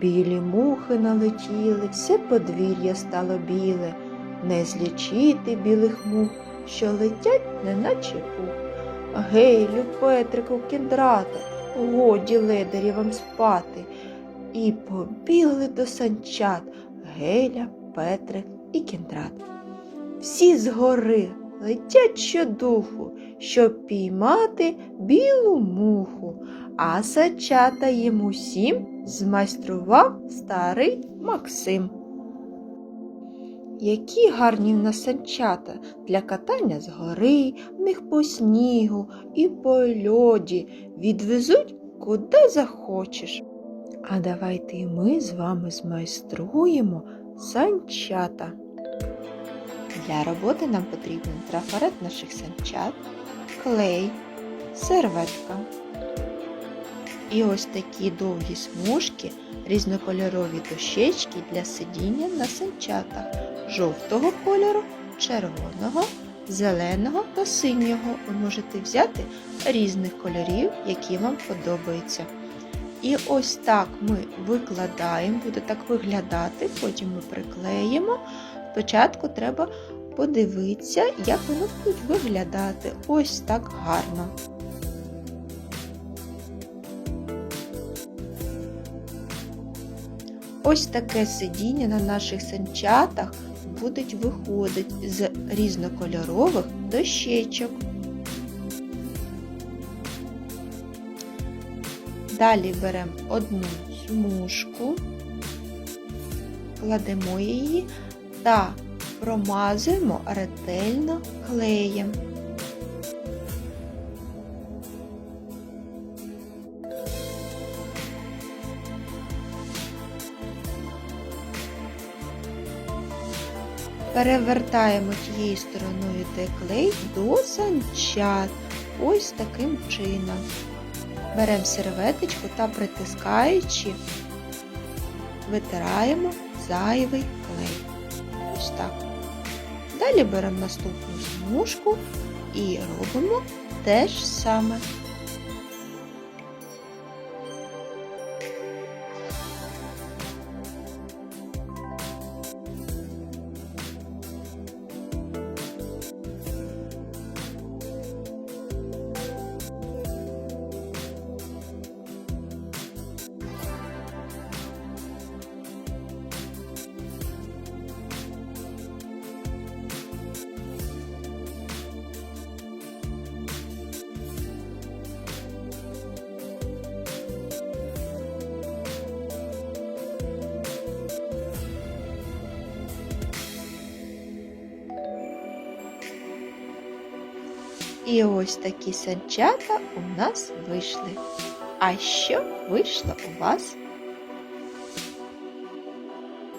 Білі мухи налетіли, все подвір'я стало біле, не злічити білих мух, що летять, неначе пух. Гей, Люпетрику, кіндрата, годі ледарі вам спати. І побігли до санчат Геля, Петрик і кіндрат. Всі згори летять щодуху, щоб піймати білу муху, а санчата їм усім змайстрував старий Максим. Які гарні в нас санчата для катання з гори, в них по снігу і по льоді відвезуть куди захочеш. А давайте і ми з вами змайструємо санчата. Для роботи нам потрібен трафарет наших санчат, клей, серветка. І ось такі довгі смужки, різнокольорові дощечки для сидіння на санчатах жовтого кольору, червоного, зеленого та синього. Ви можете взяти різних кольорів, які вам подобаються. І ось так ми викладаємо, буде так виглядати, потім ми приклеїмо. Спочатку треба подивитися, як воно буде виглядати. Ось так гарно. Ось таке сидіння на наших санчатах буде виходити з різнокольорових дощечок. Далі беремо одну смужку, кладемо її та промазуємо ретельно клеєм. Перевертаємо тією стороною де клей до санчат. Ось таким чином. Беремо серветочку та притискаючи, витираємо зайвий клей. Ось так. Далі беремо наступну смужку і робимо те ж саме. І ось такі санчата у нас вийшли. А що вийшло у вас?